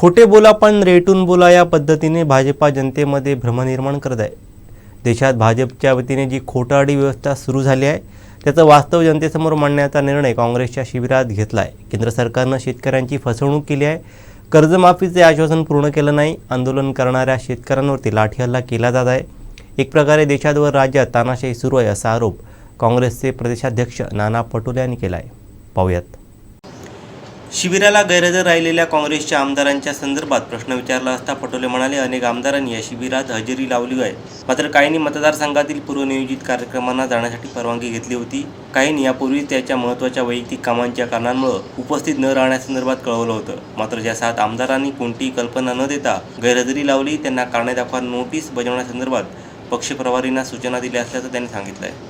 खोटे बोला पण रेटून बोला या पद्धतीने भाजपा जनतेमध्ये भ्रम निर्माण करत आहे. देशात भाजपच्या वतीने जी खोटारडी व्यवस्था सुरू झाली आहे त्याचं वास्तव जनतेसमोर मांडण्याचा निर्णय काँग्रेसच्या शिबिरात घेतला आहे केंद्र सरकारनं शेतकऱ्यांची फसवणूक केली आहे. कर्जमाफीचे आश्वासन पूर्ण केलं नाही. आंदोलन करणाऱ्या शेतकऱ्यांवरती लाठीहल्ला केला जात आहे. एक प्रकारे देशात व राज्यात तानाशाही सुरू आहे असा आरोप काँग्रेसचे प्रदेशाध्यक्ष नाना पटोले यांनी केला आहे पाहूयात. शिबिराला गैरहजर राहिलेल्या काँग्रेसच्या आमदारांच्या संदर्भात प्रश्न विचारला असता पटोले म्हणाले अनेक आमदारांनी या शिबिरात हजेरी लावली आहे. मात्र काहींनी मतदारसंघातील पूर्वनियोजित कार्यक्रमांना जाण्यासाठी परवानगी घेतली होती. काहींनी यापूर्वी त्याच्या महत्त्वाच्या वैयक्तिक कामांच्या कारणांमुळे उपस्थित न राहण्यासंदर्भात कळवलं होतं. मात्र ज्या सात आमदारांनी कोणतीही कल्पना न देता गैरहजेरी लावली त्यांना कारणे दाखवा नोटीस बजावण्यासंदर्भात पक्षप्रभारींना सूचना दिल्या असल्याचं त्यांनी सांगितलं आहे